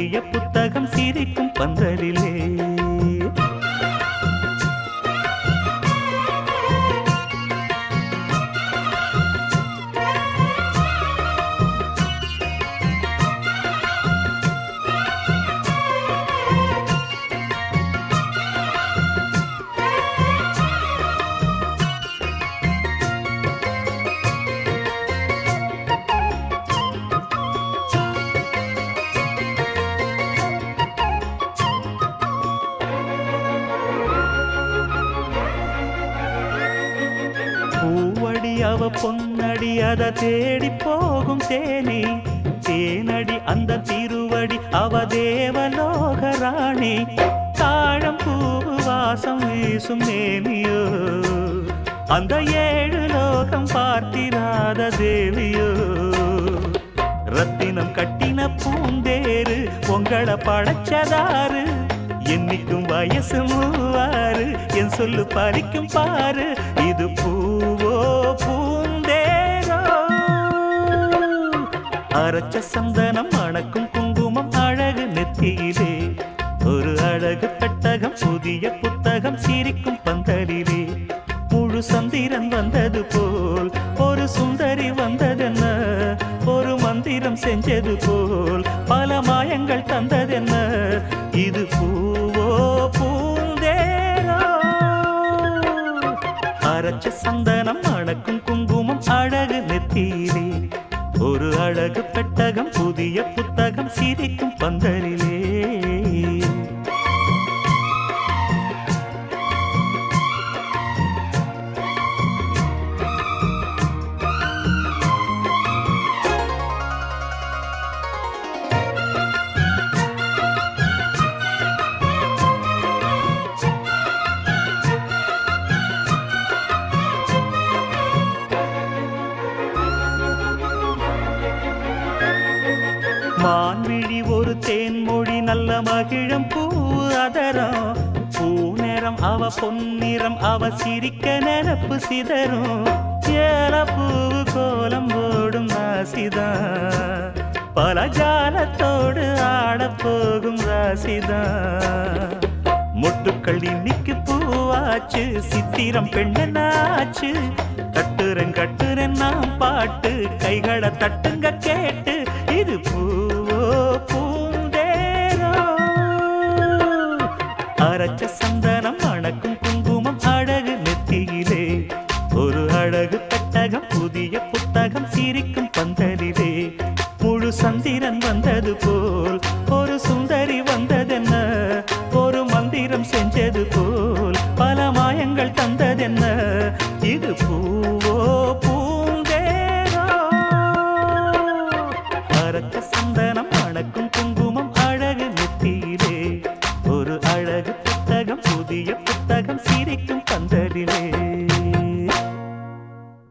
புதிய புத்தகம் சிரிக்கும் பந்தலிலே. பூவடி அவ பொன்னடி அத தேடி போகும் தேனி. தேனடி அந்த திருவடி அவ தேவலோக ராணி தாழம் பூ வாசம் வீசும் நேமியோ அந்த ஏழு லோகம் பார்த்திராத தேவியோ. ரத்தினம் கட்டின பூந்தேரு உங்களை படைச்சதாரு என்னைக்கும் வயசு மூவாறு என் சொல்லு பறிக்கும் பாரு இது பூவோ பூந்தேரோ அரைச்ச சந்தனம் அணக்கும் குங்குமம் அழகு நெத்தியிலே ஒரு அழகு பெட்டகம் புதிய புத்தகம் சிரிக்கும் பந்தலிலே. முழு சந்திரன் வந்தது போல் ஒரு சுந்தரி வந்ததென்ன? ஒரு மந்திரம் செஞ்சது போல் பல மாயங்கள் தந்ததென்ன சந்தனம் அணக்கும் குங்குமம் அழகு நெத்தியிலே. ஒரு அழகு பெட்டகம் புதிய புத்தகம் சிரிக்கும் பந்தரி மான்விழி ஒரு தேன்மொழி நல்ல மகிழம் பூ அதரம். பூ நிறம் அவ பொன்னிறம் அவ சிரிக்க நினப்பு சிதறும். ஏல கோலம் ஓடும் ராசிதா பல ஜாலத்தோடு ஆடப்போகும் ராசிதா ராசிதான். மொட்டுக்கள் இன்னைக்கு பூவாச்சு சித்திரம் பெண்ணாச்சு கட்டுரன் கட்டுரன் நாம் பாட்டு. கைகளை தட்டுங்க கேட்டு. இது பூ சந்திரன் வந்தது போல் ஒரு சுந்தரி வந்ததென்ன? ஒரு மந்திரம் செஞ்சது போல் பல மாயங்கள் தந்ததென்ன? இது பூ